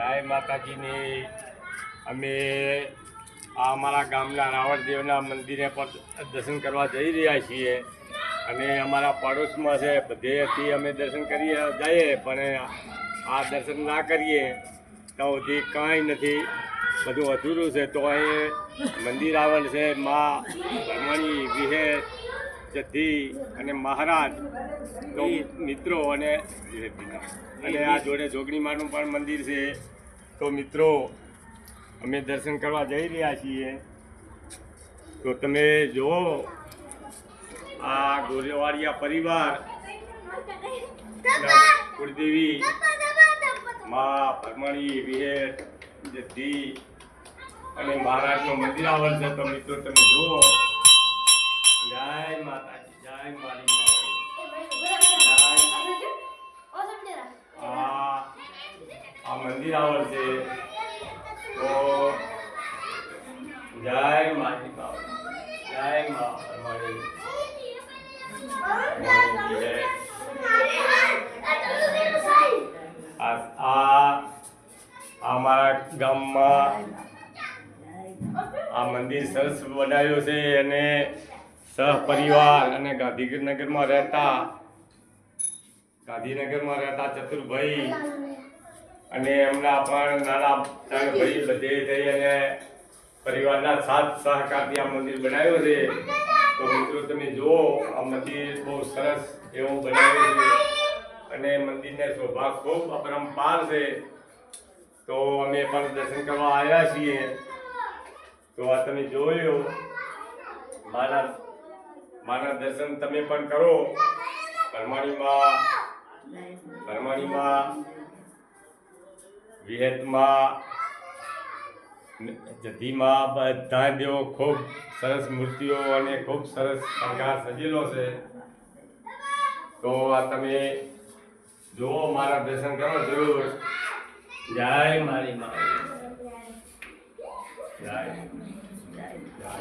જય માતાજીની. અમે આ અમારા ગામના રાવણદેવના મંદિરે પણ દર્શન કરવા જઈ રહ્યા છીએ. અને અમારા પડોશમાં છે, બધેથી અમે દર્શન કરીએ જઈએ, પણ આ દર્શન ના કરીએ. તો સુધી કાંઈ નથી. બધું અધૂરું છે. તો અહીં મંદિર આવેલ છે, મા ભરમણી વિહેર જદ્દી અને મહારાજ મિત્રો અને અને આ જોડે જોગણીમાનું પણ મંદિર છે. તો મિત્રો અમે દર્શન કરવા જઈ રહ્યા છીએ. તો તમે જુઓ આ ગોરેવાડિયા પરિવાર કુળદેવી મા પરમણી વિહેર જદ્દી અને મહારાજનું મંદિર આવેલ છે. તો મિત્રો તમે જુઓ જય માતાજી જય મારી માતાજી આ આ મંદિર આવેલ છે તો જય મારી બાબા જય મા ભરમણી ભરમણી વિહેર. આ આ અમારા ગામમાં આ મંદિર સરસ બનાવ્યું છે અને સહપરિવાર અને ગાંધીનગરમાં રહેતા ગાંધીનગરમાં રહેતા ચતુરભાઈ અને એમના પણ નાના ત્રણ ભાઈ બધે થઈ અને પરિવારના સાથ સહકારથી આ મંદિર બનાવ્યું છે. તો મિત્રો, તમે જુઓ, આ મંદિર બહુ સરસ એવું બનાવ્યું છે અને મંદિરને શોભા ખૂબ અપરંપાર છે. તો અમે પણ દર્શન કરવા આવ્યા છીએ. તો આ તમે જોયું, મારા મારા દર્શન તમે પણ કરો. પરમાણીમાં પરમાણીમાં વિહેતમાં, જધીમાં બધા દેવો ખૂબ સરસ મૂર્તિઓ અને ખૂબ સરસ શણગાર સજેલો છે. તો આ તમે જુઓ, મારા દર્શન કરો જરૂર. જય મારી મા જય. જય.